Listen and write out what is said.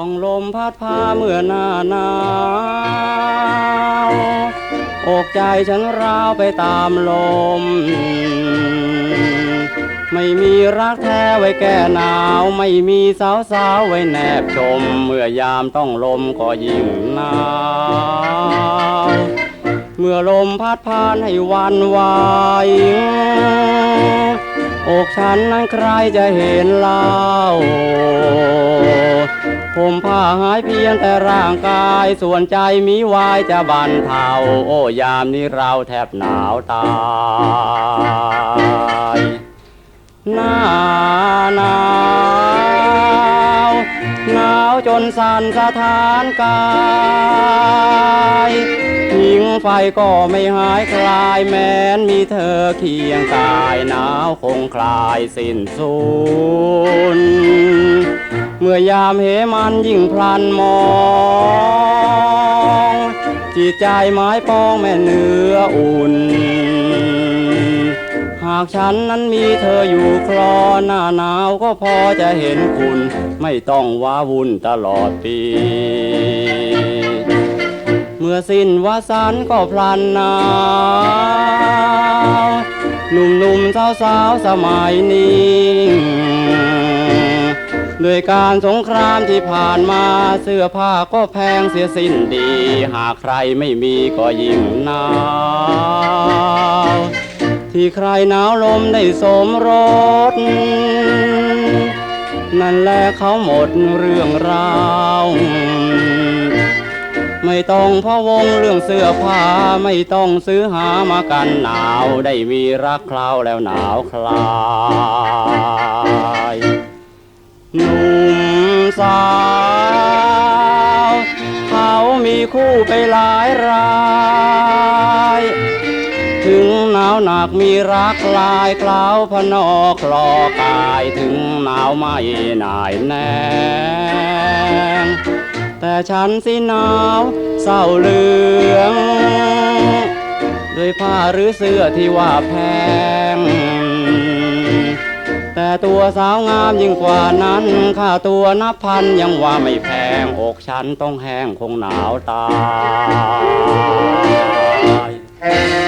องลมพัดพาเมื่อหน้าหนาวอกใจฉันร้าวไปตามลม ไม่มีรักแท้ไว้แก้หนาว ไม่มีสาวสาวไว้แนบชม เมื่อยามต้องลมก็ยิ่งหนาว เมื่อลมพัดพานให้วันไหว อกฉันนั้นใครจะเห็นเล่า ผมผ้าหายเพียงแต่ร่างกาย ส่วนใจมีวายจะบันเทา โอ้ยามนี้เราแทบหนาวตายหน้าหนาวหนาวจนสั่นสะท้านกาย ไฟก็ไม่หายคลายแม้นมีเธอเคียงกายหนาวคงคลายสิ้นสูญเมื่อยามเหมันยิ่งพลันมอง จิตใจไม้ปองแม่เนื้ออุ่น หากฉันนั้นมีเธออยู่คลอหน้าหนาวก็พอจะเห็นคุณ ไม่ต้องว้าวุ่นตลอดปี เมื่อสิ้นวาสันก็พลันหนาวหนุ่มๆสาวๆสมัยนี้ด้วยการสงครามที่ผ่านมาเสื้อผ้าก็แพงเสียสิ้นดี หากใครไม่มีก็ยิ่งหนาวที่ใครหนาวลมได้สมรสนั่นแหละเขาหมดเรื่องราว ไม่ต้องพะวงเรื่องเสื้อผ้าไม่ต้องซื้อหามากันหนาวได้มีรักคราวแล้วหนาวคลายหนุ่มสาวเขามีคู่ไปหลายรายถึงหนาวหนักมีรักลายคลาวพนอคลอกายถึงหนาวไม่หน่ายแนง ฉันสิหนาวเศร้าเหลืองด้วยผ้าหรือเสื้อที่ว่าแพง แต่ตัวสาวงามยิ่งกว่านั้นค่าตัวนับพันยังว่าไม่แพงอกฉันต้องแห้งคงหนาวตาย